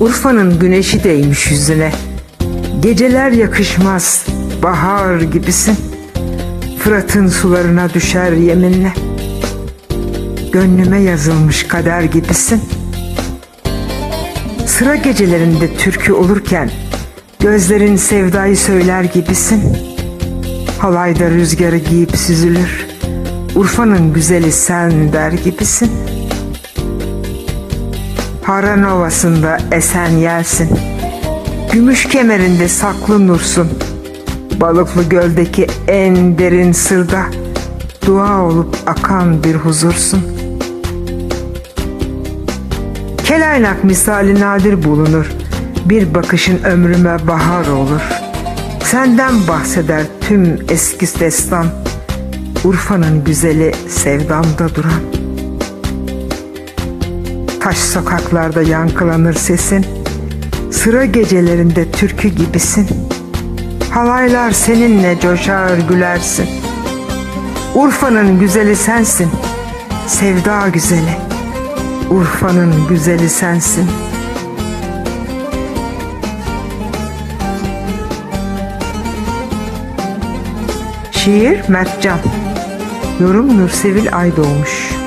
Urfa'nın güneşi değmiş yüzüne. Geceler yakışmaz, bahar gibisin. Fırat'ın sularına düşer yeminle. Gönlüme yazılmış kader gibisin. Sıra gecelerinde türkü olurken gözlerin sevdayı söyler gibisin. Halayda rüzgarı giyip süzülür. Urfa'nın güzeli sen der gibisin. Haran Ovası'nda esen yelsin. Gümüş kemerinde saklı nursun. Balıklı göldeki en derin sırda dua olup akan bir huzursun. Kelaynak misali nadir bulunur. Bir bakışın ömrüme bahar olur. Senden bahseder tüm eski destan. Urfa'nın güzeli sevdamda duran. Taş sokaklarda yankılanır sesin. Sıra gecelerinde türkü gibisin. Halaylar seninle coşar gülersin. Urfa'nın güzeli sensin. Sevda güzeli. Urfa'nın güzeli sensin. Şiir Mertcan Yorum Nursevil Aydoğmuş